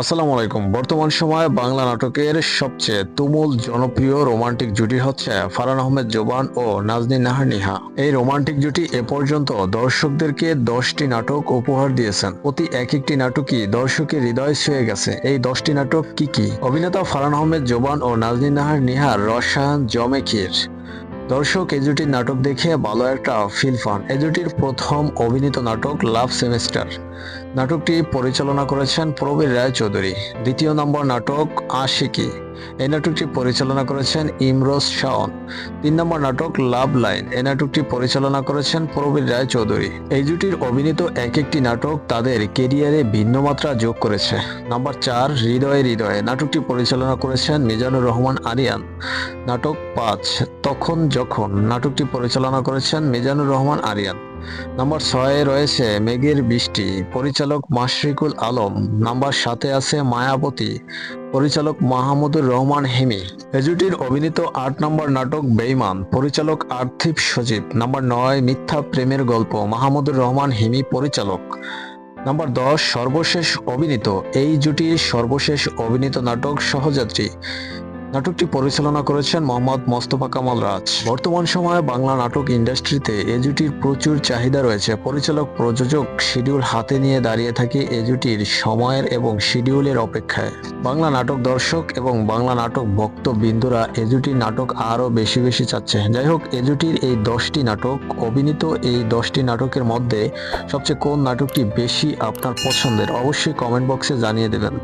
আসসালামু আলাইকুম। বর্তমান সময়ে বাংলা নাটকের সবচেয়ে তুমুল জনপ্রিয় রোমান্টিক জুটি হচ্ছে ফারান আহমেদ জোবান ও নাজনীন নাহার নিহা। এই রোমান্টিক জুটি এ পর্যন্ত দর্শকদেরকে দশটি নাটক উপহার দিয়েছেন। প্রতি এক একটি নাটকই দর্শকের হৃদয় ছুঁয়ে গেছে। এই দশটি নাটক কি কি? অভিনেতা ফারান আহমেদ জোবান ও নাজনীন নাহার নিহার রসায়ন জমে ক্ষীর। দর্শক, এই জুটির নাটক দেখে ভালো একটা ফিল পান। এই জুটির প্রথম অভিনীত নাটক লাভ সেমিস্টার। নাটকটি পরিচালনা করেছেন প্রবীর রায় চৌধুরী দ্বিতীয় নম্বর নাটক আশিকি। এই নাটকটি পরিচালনা করেছেন ইমরোজ শাওন। তিন নম্বর নাটক লাভ লাইন। এই নাটকটি পরিচালনা করেছেন প্রবীর রায় চৌধুরী এই জুটির অভিনীত এক একটি নাটক তাদের কেরিয়ারে ভিন্ন মাত্রা যোগ করেছে। নাম্বার চার, হৃদয়ে হৃদয়ে। নাটকটি পরিচালনা করেছেন মিজানুর রহমান আরিয়ান। নাটক পাঁচ, তখন যখন। নাটকটি পরিচালনা করেছেন মিজানুর রহমান আরিয়ান। নাম্বার ছয়ে রয়েছে মেঘের বৃষ্টি। পরিচালক মাশরিকুল আলম। নাম্বার সাথে আছে মায়াবতী। পরিচালক মাহমুদুর রহমান হেমি। এজুটির অভিনীত আট নম্বর নাটক বেইমান। পরিচালক আর্থিব সজীব। নাম্বার নয়, মিথ্যা প্রেমের গল্প। মাহমুদুর রহমান হেমি পরিচালক। নাম্বার দশ, সর্বশেষ অভিনীত। এই জুটির সর্বশেষ অভিনীত নাটক সহযাত্রী। নাটকটি পরিচালনা করেছেন মোহাম্মদ মোস্তফা কামাল রাজ। বর্তমান সময়ে বাংলা নাটক ইন্ডাস্ট্রিতে এ জুটির প্রচুর চাহিদা রয়েছে। পরিচালক, প্রযোজক শিডিউল হাতে নিয়ে দাঁড়িয়ে থাকে এ জুটির সময়ের এবং শিডিউলের অপেক্ষায়। বাংলা নাটক দর্শক এবং বাংলা নাটক ভক্ত বিন্দুরা এ জুটির নাটক আরও বেশি বেশি চাচ্ছে যাই হোক এ জুটির এই দশটি নাটক, অভিনীত এই দশটি নাটকের মধ্যে সবচেয়ে কোন নাটকটি বেশি আপনার পছন্দের, অবশ্যই কমেন্ট বক্সে জানিয়ে দেবেন।